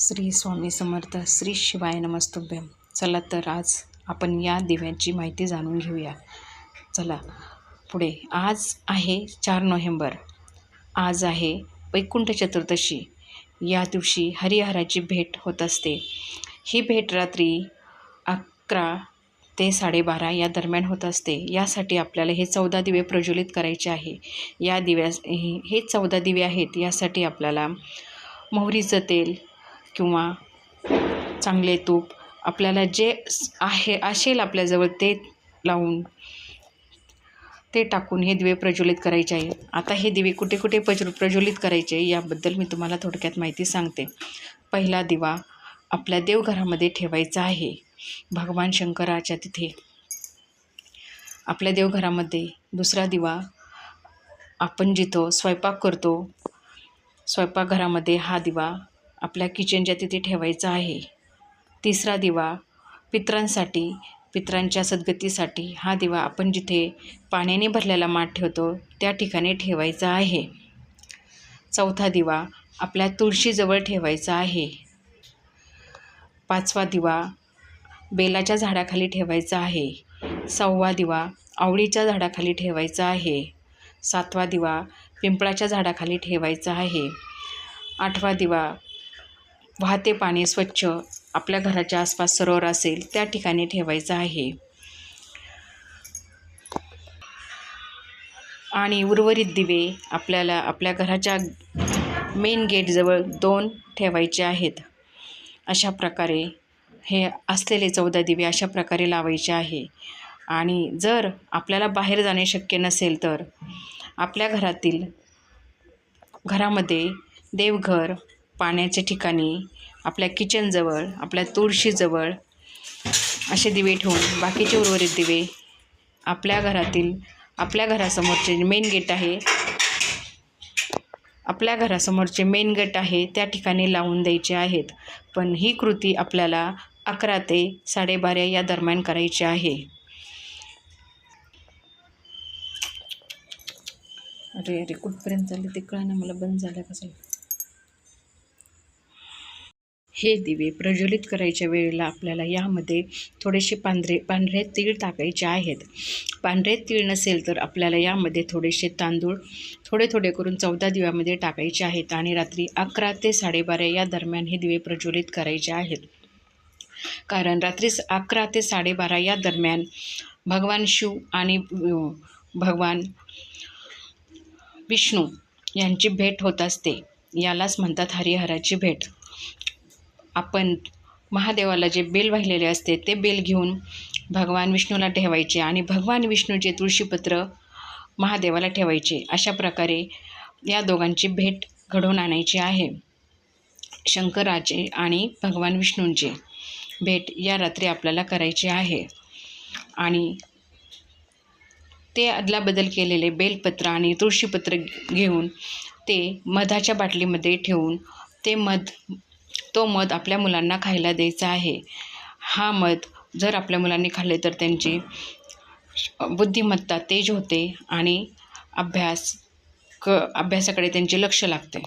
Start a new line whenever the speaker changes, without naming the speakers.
श्री स्वामी समर्थ श्री शिवाय नमस्तुभ्यम चला तर आज आपण या दिव्यांची माहिती जाणून घेऊया. चला पुढे. आज आहे चार नोव्हेंबर. आज आहे वैकुंठ चतुर्दशी. या दिवशी हरिहराची भेट होत असते. ही भेट रात्री अकरा ते साडेबारा या दरम्यान होत असते. यासाठी आपल्याला हे चौदा दिवे प्रज्वलित करायचे आहे. या दिव्या हे हे चौदा दिवे आहेत. यासाठी आपल्याला मोहरीचं तेल किंवा चांगले तूप आपल्याला जे आहे असेल आपल्याजवळ ते लावून ते टाकून हे दिवे प्रज्वलित करायचे आहे. आता हे दिवे कुठे कुठे प्रज्व प्रज्वलित करायचे याबद्दल मी तुम्हाला थोडक्यात माहिती सांगते. पहिला दिवा आपल्या देवघरामध्ये ठेवायचा आहे. भगवान शंकराच्या तिथे. आपल्या देवघरामध्ये दुसरा दिवा आपण जिथं स्वयंपाक करतो स्वयंपाकघरामध्ये हा दिवा आपल्या किचनच्या तिथे ठेवायचा आहे. तिसरा दिवा पितरांसाठी पितरांच्या सद्गतीसाठी हा दिवा आपण जिथे पाण्याने भरलेला माठ ठेवतो त्या ठिकाणी ठेवायचा आहे. चौथा दिवा आपल्या तुळशीजवळ ठेवायचा आहे. पाचवा दिवा बेलाच्या झाडाखाली ठेवायचा आहे. सहावा दिवा आवळीच्या झाडाखाली ठेवायचा आहे. सातवा दिवा पिंपळाच्या झाडाखाली ठेवायचा आहे. आठवा दिवा वाहते पाणी स्वच्छ आपल्या घराच्या आसपास सरोवर असेल त्या ठिकाणी ठेवायचं आहे. आणि उर्वरित दिवे आपल्याला आपल्या घराच्या मेन गेटजवळ दोन ठेवायचे आहेत. अशा प्रकारे हे असलेले चौदा दिवे अशा प्रकारे लावायचे आहे. आणि जर आपल्याला बाहेर जाणे शक्य नसेल तर आपल्या घरातील घरामध्ये देवघर पाण्याच्या ठिकाणी आपल्या किचनजवळ आपल्या तुळशीजवळ असे दिवे ठेवून बाकीचे उर्वरित दिवे आपल्या घरातील आपल्या घरासमोरचे मेन गेट आहे आपल्या घरासमोरचे मेन गेट आहे त्या ठिकाणी लावून द्यायचे आहेत. पण ही कृती आपल्याला अकरा ते साडेबारा या दरम्यान करायची आहे. अरे अरे कुठपर्यंत चालले ते कळना मला बंद झालं कसं हे दिवे प्रज्वलित करायच्या वेळेला आपल्याला यामध्ये थोडेसे पांढरे पांढरे तीळ टाकायचे आहेत. पांढरे तीळ नसेल तर आपल्याला यामध्ये थोडेसे तांदूळ थोडे थोडे करून चौदा दिव्यामध्ये टाकायचे आहेत आणि रात्री अकरा ते साडेबारा या दरम्यान हे दिवे प्रज्वलित करायचे आहेत. कारण रात्री स- अकरा ते साडेबारा या दरम्यान भगवान शिव आणि भगवान विष्णू यांची भेट होत असते. यालाच म्हणतात हरिहराची भेट. आपण महादेवाला जे बेल वाहिलेले असते ते बेल घेऊन भगवान विष्णूला ठेवायचे आणि भगवान विष्णूचे तुळशीपत्र महादेवाला ठेवायचे. अशा प्रकारे या दोघांची भेट घडवून आणायची आहे. शंकराचे आणि भगवान विष्णूंचे भेट या रात्री आपल्याला करायची आहे. आणि ते अदलाबदल केलेले बेलपत्र आणि तुळशीपत्र घेऊन ते मधाच्या बाटलीमध्ये ठेवून ते मध तो मध आपल्या मुलांना खायला द्यायचा आहे. हा मध जर आपल्या मुलांनी खाल्ले तर त्यांची बुद्धिमत्ता तेज होते आणि अभ्यास क अभ्यासाकडे त्यांचे लक्ष लागते.